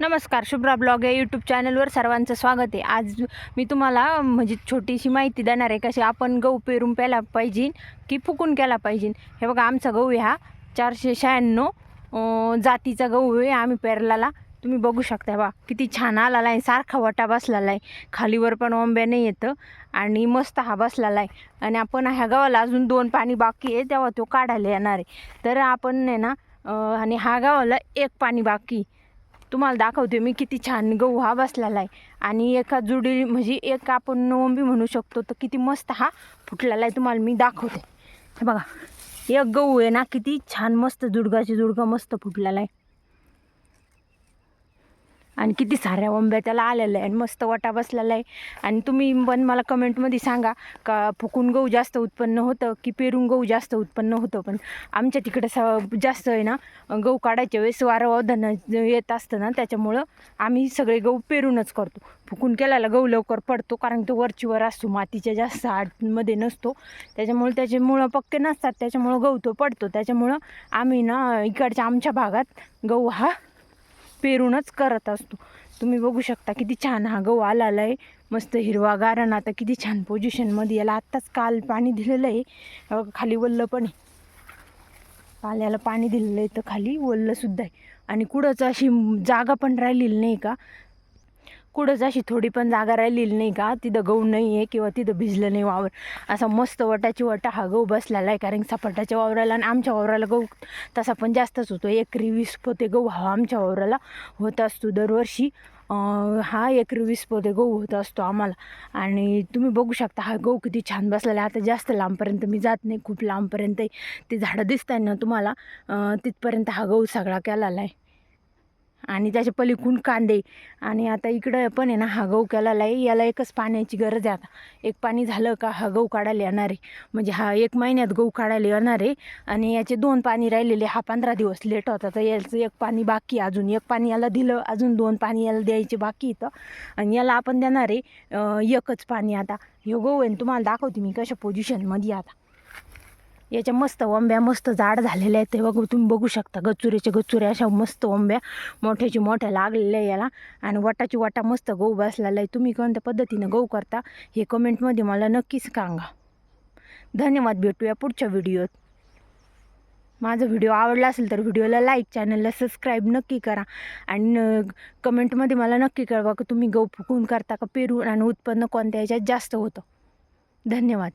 नमस्कार शुभ्रा ब्लॉग या यूट्यूब चॅनलवर सर्वांचं स्वागत आहे. आज मी तुम्हाला म्हणजे छोटीशी माहिती देणार आहे कशी आपण गहू पेरून प्यायला पाहिजे की फुकून केला पाहिजे. हे बघा आमचा गहू आहे हा चारशे शहाण्णव जातीचा गहू आहे आम्ही पेरलेला. तुम्ही बघू शकता बा किती छान आलेला आहे सारखा वटा बसलेला आहे. खालीवर पण ओंब्या नाही येतं आणि मस्त हा बसलेला आहे. आणि आपण ह्या गावाला अजून दोन पाणी बाकी आहे तेव्हा तो काढायला येणार आहे. तर आपण आहे ना आणि हा गावाला एक पाणी बाकी तुम्हाला दाखवते मी किती छान गहू हा बसलेला आहे. आणि एका जुडी म्हणजे एक आपण नवंबी म्हणू शकतो तर किती मस्त हा फुटलेला आहे. तुम्हाला मी दाखवते. बघा एक गहू आहे ना किती छान मस्त जुडगाची जुडगा मस्त फुटलेला आहे. आणि किती साऱ्या वंब्या त्याला आलेल्या आहे आणि मस्त वाटा बसलेला आहे. आणि तुम्ही पण मला कमेंटमध्ये सांगा का फुकून गहू जास्त उत्पन्न होतं की पेरून गहू जास्त उत्पन्न होतं? पण आमच्या तिकडं स जास्त आहे ना गहू काढायच्या वेळेस वारं येत असतं ना त्याच्यामुळं आम्ही सगळे गहू पेरूनच करतो. फुकून केल्याला गहू लवकर पडतो कारण तो वरचीवर असतो मातीच्या जास्त आतमध्ये नसतो. त्याच्यामुळे त्याचे मुळं पक्के नसतात त्याच्यामुळं गहू तो पडतो. त्याच्यामुळं आम्ही ना इकडच्या आमच्या भागात गहू हा पेरूनच करत असतो. तुम्ही बघू शकता किती छान हा गहू आलेला आहे मस्त हिरवा गारण आता किती छान पोझिशनमध्ये याला आत्ताच काल पाणी दिलेलं आहे. खाली वल्ल पण आहे. काल याला पाणी दिलेलं आहे तर खाली वल्लसुद्धा आहे. आणि कुठंच अशी जागा पण राहिलेली नाही का? कुठंच अशी थोडी पण जागा राहिलेली नाही का? तिथं गहू नाही आहे किंवा तिथं भिजलं नाही वावर. असा मस्त वटाची वटा हा गहू बसलेला आहे कारण सपाटाच्या वावराला आणि आमच्या वावराला गहू तसा पण जास्तच होतो. एकरी वीस पोते गहू हा आमच्या वावराला होत असतो दरवर्षी. हा एकरी वीस पोते गहू होत असतो आम्हाला. आणि तुम्ही बघू शकता हा गहू किती छान बसलेला आहे. आता जास्त लांबपर्यंत मी जात नाही. खूप लांबपर्यंत ते झाडं दिसत आहे ना तुम्हाला. तिथपर्यंत हा गहू सगळा केलेला आहे. आणि त्याच्या पलीकडून कांदे. आणि आता इकडं पण आहे ना हा गहू केलेला आहे. याला एकच पाण्याची गरज आहे आता. एक पाणी झालं का हा गहू काढायला येणार आहे. म्हणजे हा एक महिन्यात गहू काढायला येणार आहे. आणि याचे दोन पाणी राहिलेले हा पंधरा दिवस लेट होता. तर याचं एक पाणी बाकी अजून. एक पाणी याला दिलं अजून दोन पाणी याला द्यायचे बाकी इथं. आणि याला आपण देणार आहे एकच पाणी आता. हे गहू आहे तुम्हाला दाखवते मी कशा पोझिशनमध्ये आता. याच्या मस्त ओंब्या मस्त जाड झालेल्या आहेत. ते बघू तुम्ही बघू शकता. गचुऱ्याचे गचुरे अशा मस्त ओंब्या. मोठ्याची मोठ्या लागलेल्या आहे याला. आणि वटाची वाटा मस्त गहू बसलेला आहे. तुम्ही कोणत्या पद्धतीनं गहू करता हे कमेंटमध्ये मला नक्कीच सांगा. धन्यवाद. भेटूया पुढच्या व्हिडिओत. माझा व्हिडिओ आवडला असेल तर व्हिडिओला लाईक चॅनलला सबस्क्राईब नक्की करा. आणि न- कमेंटमध्ये मला नक्की कळवा की तुम्ही गहू फुकून करता का पेरून आणि उत्पन्न कोणत्या याच्यात जास्त होतं. धन्यवाद.